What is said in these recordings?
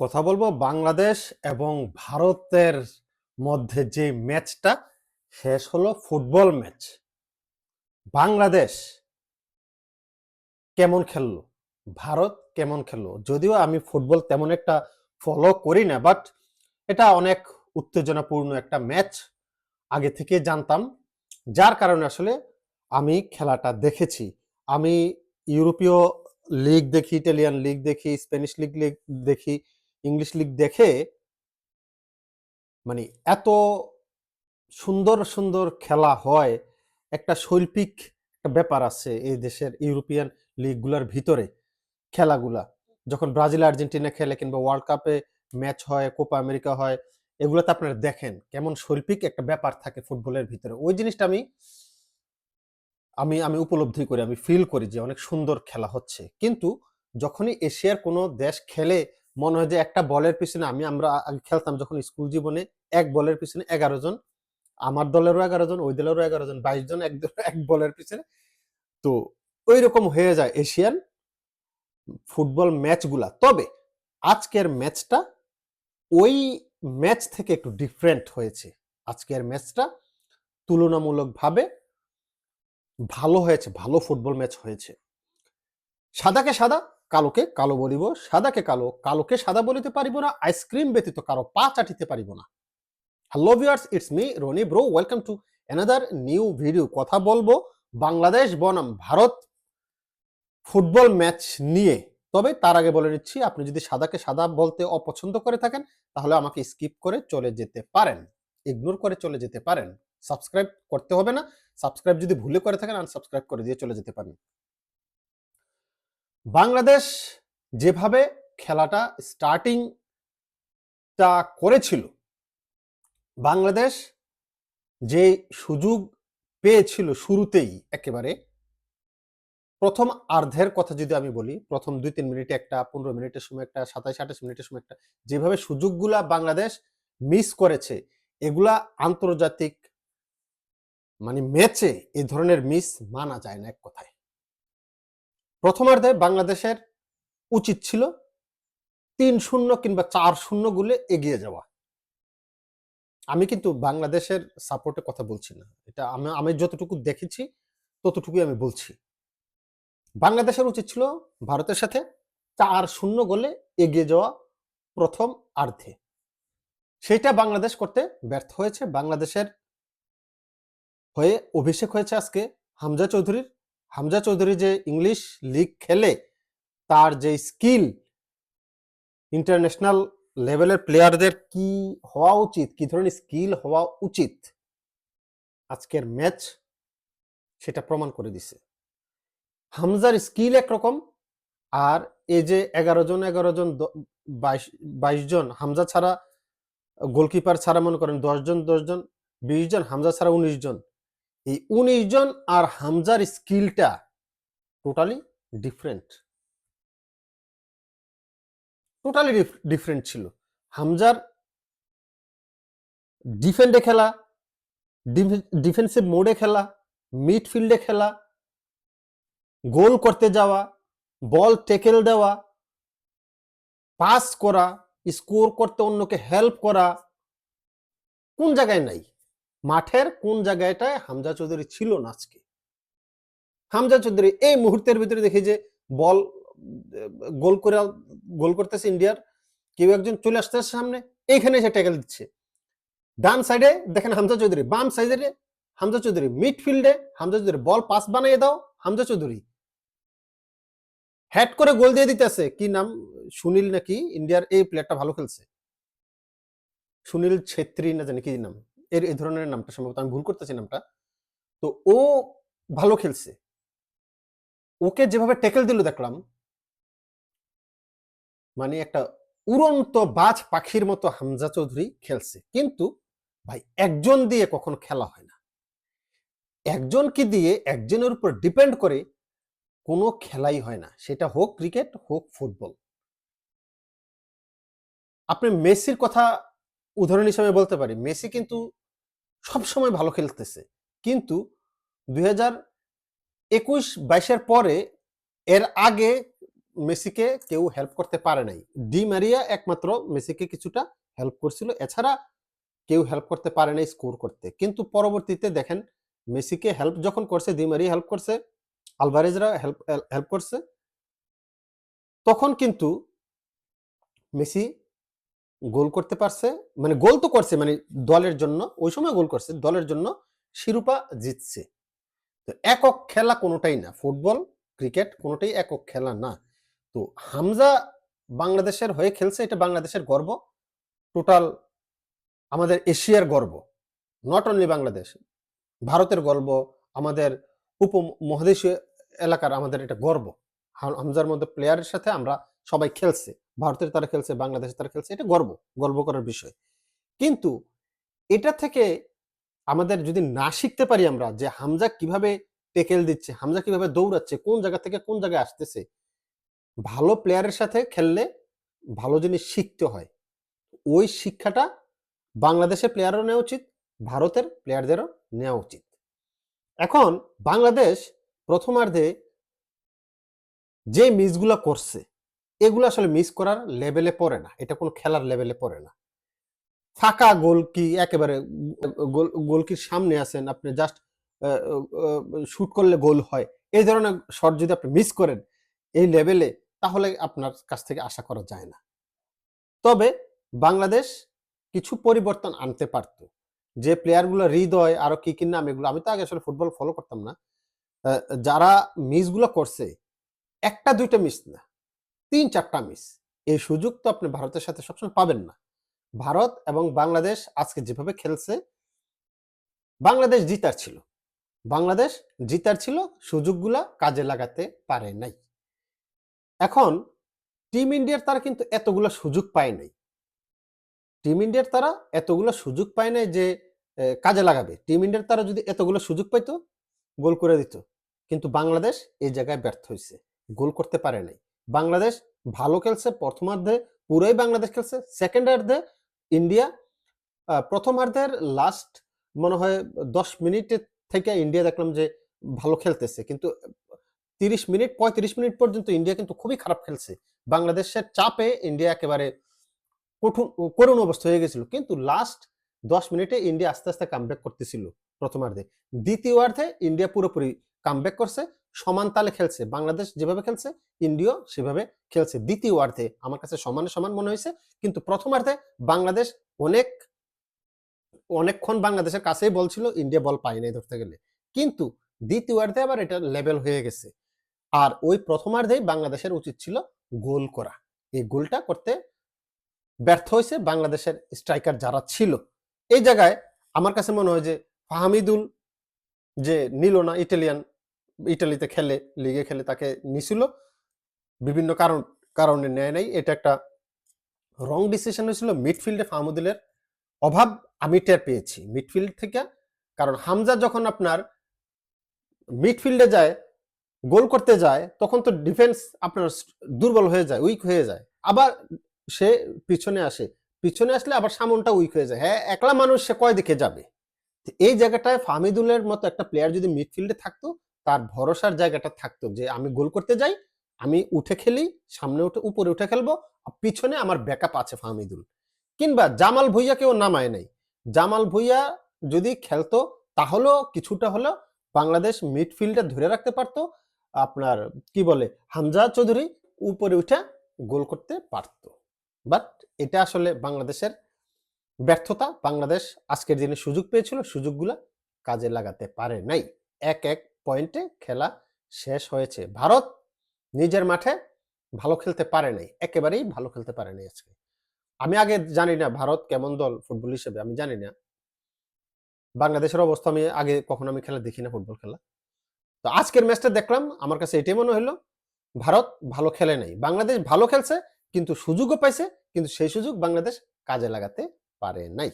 কথা বলব বাংলাদেশ এবং ভারতের মধ্যে যে ম্যাচটা, শেষ হলো ফুটবল ম্যাচ। বাংলাদেশ কেমন খেললো? ভারত কেমন খেললো? যদিও আমি ফুটবল তেমন একটা ফলো করি না বাট এটা অনেক উত্তেজনাপূর্ণ একটা ম্যাচ, আগে থেকে জানতাম। যার কারণে আসলে আমি খেলাটা দেখেছি। আমি ইউরোপীয় লিগ দেখি, ইটালিয়ান লিগ দেখি, স্প্যানিশ লিগ লিগ দেখি ইংলিশ লিগ দেখে মানে এত সুন্দর সুন্দর খেলা হয়, একটা শৈল্পিক একটা ব্যাপার আছে এই দেশের ইউরোপিয়ান লিগগুলোর ভিতরে খেলাগুলা। যখন ব্রাজিল, আর্জেন্টিনা খেলে কিংবা ওয়ার্ল্ড কাপে ম্যাচ হয়, কোপা আমেরিকা হয়, এগুলোতে আপনারা দেখেন কেমন শৈল্পিক একটা ব্যাপার থাকে ফুটবলের ভিতরে। ওই জিনিসটা আমি আমি আমি উপলব্ধি করি, আমি ফিল করি যে অনেক সুন্দর খেলা হচ্ছে। কিন্তু যখনই এশিয়ার কোনো দেশ খেলে মনে হয় যে একটা বলের পিছনে আমি আমরা খেলতাম যখন স্কুল জীবনে এক বলের পিছনে এগারো জন, আমার দলেরও এগারো জন, ওই দলেরও এগারো জন, বাইশ জন এক এক বলের পিছনে। তো ওই রকম হয়ে যায় এশিয়ান ফুটবল ম্যাচগুলা। তবে আজকের ম্যাচটা ওই ম্যাচ থেকে একটু ডিফারেন্ট হয়েছে। আজকের ম্যাচটা তুলনামূলকভাবে ভালো হয়েছে, ভালো ফুটবল ম্যাচ হয়েছে। সাদাকে সাদা কালোকে কালো বলিব, সাদাকে কালো, কালোকে সাদা বলিতে পারিব না, আইসক্রিম ব্যতীত কারও পা চাটিতে পারিব না। Hello viewers it's me Rony bro welcome to another new video কথা বলব বাংলাদেশ বনাম ভারত ফুটবল ম্যাচ নিয়ে। তবে তার আগে বলে নিচ্ছি আপনি যদি সাদাকে সাদা বলতে অপছন্দ করে থাকেন, তাহলে আমাকে স্কিপ করে চলে যেতে পারেন। ইগনোর করে চলে যেতে পারেন। সাবস্ক্রাইব করতে হবে না। সাবস্ক্রাইব যদি ভুলে করে থাকেন আনসাবস্ক্রাইব করে দিয়ে চলে যেতে পারেন। বাংলাদেশ যেভাবে খেলাটা স্টার্টিংটা করেছিল, বাংলাদেশ যে সুযোগ পেয়েছিল শুরুতেই একেবারে, প্রথম আর্ধের কথা যদি আমি বলি, প্রথম দুই তিন মিনিটে একটা, পনেরো মিনিটের সময় একটা সাতাইশ আঠাশ মিনিটের সময় একটা, যেভাবে সুযোগগুলা বাংলাদেশ মিস করেছে, এগুলা আন্তর্জাতিক মানে ম্যাচে এ ধরনের মিস মানা যায় না এক কথায়। প্রথমার্ধে বাংলাদেশের উচিত ছিল তিন শূন্য কিংবা চার শূন্য গুলে এগিয়ে যাওয়া। আমি কিন্তু বাংলাদেশের সাপোর্টে কথা বলছি না। এটা আমি আমি যতটুকু দেখেছি, ততটুকুই আমি বলছি। বাংলাদেশের উচিত ছিল ভারতের সাথে চার শূন্য গোলে এগিয়ে যাওয়া প্রথম আর্ধে। সেটা বাংলাদেশ করতে ব্যর্থ হয়েছে। বাংলাদেশের হয়ে অভিষেক হয়েছে আজকে হামজা চৌধুরীর। হামজা চৌধুরী যে ইংলিশ লিগ খেলে, তার যে স্কিল ইন্টারন্যাশনাল লেভেলের প্লেয়ারদের কি হওয়া উচিত, কি ধরনের স্কিল হওয়া উচিত, আজকের ম্যাচ সেটা প্রমাণ করে দিছে। হামজার স্কিল একরকম, আর এই যে এগারো জন এগারো জন বাইশ বাইশ জন, হামজা ছাড়া গোলকিপার ছাড়া মনে করেন দশ জন দশ জন, বিশ জন, হামজা ছাড়া উনিশ জন এই উনিশ জন আর হামজার স্কিলটা টোটালি ডিফারেন্ট টোটালি ডিফারেন্ট ছিল। হামজার ডিফেন্ডে খেলা ডিফেন্সিভ মোডে খেলা মিডফিল্ডে খেলা গোল করতে যাওয়া বল টেকেল দেওয়া পাস করা স্কোর করতে অন্যকে হেল্প করা, কোন জায়গায় নাই। মাঠের কোন জায়গাটায় হামজা চৌধুরী ছিল না আজকে? হামজা চৌধুরী এই মুহূর্তের ভিতরে দেখি যে বল, গোল করে, গোল করতেছে ইন্ডিয়ার। কেউ একজন চলে আসতেছে সামনে, এইখানে সে ট্যাকেল দিচ্ছে। ডান সাইডে দেখেন হামজা চৌধুরী, বাম সাইডে হামজা চৌধুরী। মিডফিল্ডে হামজা চৌধুরী বল পাস বানিয়ে দাও, হামজা চৌধুরী। হ্যাট করে গোল দিয়ে দিতেছে কি নাম? সুনীল নাকি? ইন্ডিয়ার এই প্লেয়ারটা ভালো খেলছে। সুনীল ছেত্রী না জানি কি নাম। এর এই ধরনের নামটা সম্ভবত, আমি ভুল করতেছি নামটা। তো ও ভালো খেলছে। ওকে যেভাবে ট্যাকেল দিল দেখলাম মানে একটা উড়ন্ত বাজ পাখির মতো হামজা চৌধুরী খেলছে। কিন্তু ভাই, একজন দিয়ে কখনো খেলা হয় না। একজনকে দিয়ে একজনের উপর ডিপেন্ড করে কোনো খেলাই হয় না। সেটা হোক ক্রিকেট হোক ফুটবল আপনি মেসির কথা উদাহরণ হিসেবে বলতে পারি। মেসি কিন্তু সবসময় ভালো খেলতেছে। কিন্তু দুই হাজার একুশ বাইশের পরে এর আগে মেসিকে কেউ হেল্প করতে পারে নাই। ডি মারিয়া একমাত্র মেসিকে কিছুটা হেল্প করছিল, এছাড়া কেউ হেল্প করতে পারে নাই স্কোর করতে। কিন্তু পরবর্তীতে দেখেন মেসিকে হেল্প যখন করছে, ডি মারিয়া হেল্প করছে, আলভারেজরা হেল্প হেল্প করছে, তখন কিন্তু মেসি গোল করতে পারছে মানে গোল তো করছে মানে দলের জন্য, ওই সময় গোল করছে, দলের জন্য শিরোপা জিতছে। তো একক খেলা কোনোটাই না, ফুটবল, ক্রিকেট কোনোটাই একক খেলা না। তো হামজা বাংলাদেশের হয়ে খেলছে, এটা বাংলাদেশের গর্ব। টোটাল আমাদের এশিয়ার গর্ব নট অনলি বাংলাদেশ, ভারতের গর্ব, আমাদের উপমহাদেশীয় এলাকার আমাদের এটা গর্ব। হাম- হামজার মধ্যে প্লেয়ারের সাথে আমরা সবাই খেলছে, ভারতের তারা খেলছে, বাংলাদেশের তারা খেলছে, এটা গর্ব গর্ব করার বিষয়। কিন্তু এটা থেকে আমাদের যদি না শিখতে পারি আমরা যে হামজা কীভাবে টেকেল দিচ্ছে, হামজা কীভাবে দৌড়াচ্ছে, কোন জায়গা থেকে কোন জায়গায় আসতেছে, ভালো প্লেয়ারের সাথে খেললে ভালো জিনিস শিখতে হয়। ওই শিক্ষাটা বাংলাদেশের প্লেয়ারও নেওয়া উচিত, ভারতের প্লেয়ারদেরও নেওয়া উচিত। এখন বাংলাদেশ প্রথমার্ধে যে মিসগুলো করছে এগুলো আসলে মিস করার লেভেলে পড়ে না। এটা কোনো খেলার লেভেলে পড়ে না। ফাঁকা গোল কি একেবারে গোল গোলকির সামনে আছেন আপনি জাস্ট শুট করলে গোল হয়। এই ধরনের শট যদি আপনি মিস করেন এই লেভেলে তাহলে আপনার কাছ থেকে আশা করা যায় না। তবে বাংলাদেশ কিছু পরিবর্তন আনতে পারত। যে প্লেয়ারগুলো হৃদয়, আরও কি কি নাম এগুলো, আমি তো আগে আসলে ফুটবল ফলো করতাম না। যারা মিসগুলো করছে, একটা দুইটা মিস না। তিন চারটা মিস এই সুযোগ তো আপনি ভারতের সাথে সবসময় পাবেন না। ভারত এবং বাংলাদেশ আজকে যেভাবে খেলছে, বাংলাদেশ জিতার ছিল। বাংলাদেশ জিতার ছিল, সুযোগগুলা কাজে লাগাতে পারে নাই। এখন টিম ইন্ডিয়ার তারা কিন্তু এতগুলো সুযোগ পায় নাই। টিম ইন্ডিয়ার তারা এতগুলো সুযোগ পায় নাই যে কাজে লাগাবে। টিম ইন্ডিয়ার তারা যদি এতগুলো সুযোগ পাইতো, গোল করে দিত। কিন্তু বাংলাদেশ এই জায়গায় ব্যর্থ হয়েছে গোল করতে পারে নাই। বাংলাদেশ ভালো খেলছে প্রথমার্ধে পুরোই বাংলাদেশ খেলছে সেকেন্ডার্ধে ইন্ডিয়া প্রথমার্ধের লাস্ট মনে হয় দশ মিনিটের থেকে ইন্ডিয়া দেখলাম যে ভালো খেলতেছে। কিন্তু তিরিশ মিনিট, পঁয়ত্রিশ মিনিট পর্যন্ত ইন্ডিয়া কিন্তু খুবই খারাপ খেলছে। বাংলাদেশের চাপে ইন্ডিয়া একেবারে কঠোর, করুণ অবস্থা হয়ে গেছিল। কিন্তু লাস্ট দশ মিনিটে ইন্ডিয়া আস্তে আস্তে কামব্যাক করতেছিল প্রথমার্ধে দ্বিতীয়ার্ধে ইন্ডিয়া পুরোপুরি কামব্যাক করছে। সমান তালে খেলছে। বাংলাদেশ যেভাবে খেলছে ইন্ডিয়া সেভাবে খেলছে। দ্বিতীয় অর্ধে আমার কাছে সমানে সমান মনে হয়েছে। কিন্তু প্রথমার্ধে বাংলাদেশ অনেক, অনেকক্ষণ বাংলাদেশের কাছেই বল ছিল, ইন্ডিয়া বল পায় নাই ধরতে গেলে। কিন্তু দ্বিতীয়ার্ধে আবার এটা লেভেল হয়ে গেছে। আর ওই প্রথমার্ধেই বাংলাদেশের উচিত ছিল গোল করা। এই গোলটা করতে ব্যর্থ হয়েছে বাংলাদেশের স্ট্রাইকার যারা ছিল। এই জায়গায় আমার কাছে মনে হয় যে ফাহামিদুল যে নিল না ইটালিয়ান ইটালিতে খেলে লিগে খেলে তাকে নিছিল। বিভিন্ন কারণ, কারণে নেয় নাই। এটা একটা রং ডিসিশন হয়েছিল। মিডফিল্ডে ফাহমুদুলের অভাব আমি টের পেয়েছি। মিডফিল্ড থেকে, কারণ হামজা যখন আপনার মিডফিল্ডে যায়, গোল করতে যায়, তখন তো ডিফেন্স আপনার দুর্বল হয়ে যায় উইক হয়ে যায়। আবার সে পিছনে আসে। পিছনে আসলে আবার সামনটা উইক হয়ে যায়। হ্যাঁ একলা মানুষ সে কয় দিকে যাবে? এই জায়গাটায় ফাহমিদুলের মতো একটা প্লেয়ার যদি মিডফিল্ডে থাকতো তার ভরসার জায়গাটা থাকতো যে আমি গোল করতে যাই, আমি উঠে খেলি, সামনে উঠে উপরে উঠে খেলব পিছনে আমার ব্যাকআপ আছে ফাহমিদুল। কিংবা জামাল ভুইয়াকেও নামায় নাই। জামাল ভুইয়া যদি খেলতো, তাহলেও কিছুটা হলেও বাংলাদেশ মিডফিল্ডে ধরে রাখতে পারতো, আপনার কি বলে, হামজা চৌধুরী উপরে উঠে গোল করতে পারতো। বাট এটা আসলে বাংলাদেশের ব্যর্থতা, বাংলাদেশ আজকের দিনে সুযোগ পেয়েছিল, সুযোগগুলা কাজে লাগাতে পারে নাই। এক এক পয়েন্টে খেলা শেষ হয়েছে। ভারত নিজের মাঠে ভালো খেলতে পারে নাই, একেবারেই ভালো খেলতে পারে নাই আজকে। আমি আগে জানি না ভারত কেমন দল ফুটবল হিসেবে, আমি জানি না। বাংলাদেশের অবস্থা আমি আগে কখনো আমি খেলা দেখি না ফুটবল খেলা। তো আজকের ম্যাচটা দেখলাম, আমার কাছে এটাই মনে হলো ভারত ভালো খেলে নাই। বাংলাদেশ ভালো খেলছে, কিন্তু সুযোগও পাইছে, কিন্তু সেই সুযোগ বাংলাদেশ কাজে লাগাতে পারে নাই।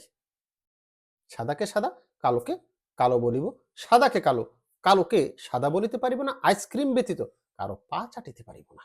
সাদাকে সাদা, কালোকে কালো বলিব, সাদাকে কালো কালোকে সাদা বলিতে পারিব না আইসক্রিম ব্যতীত কারও পা চাটিতে পারিব না।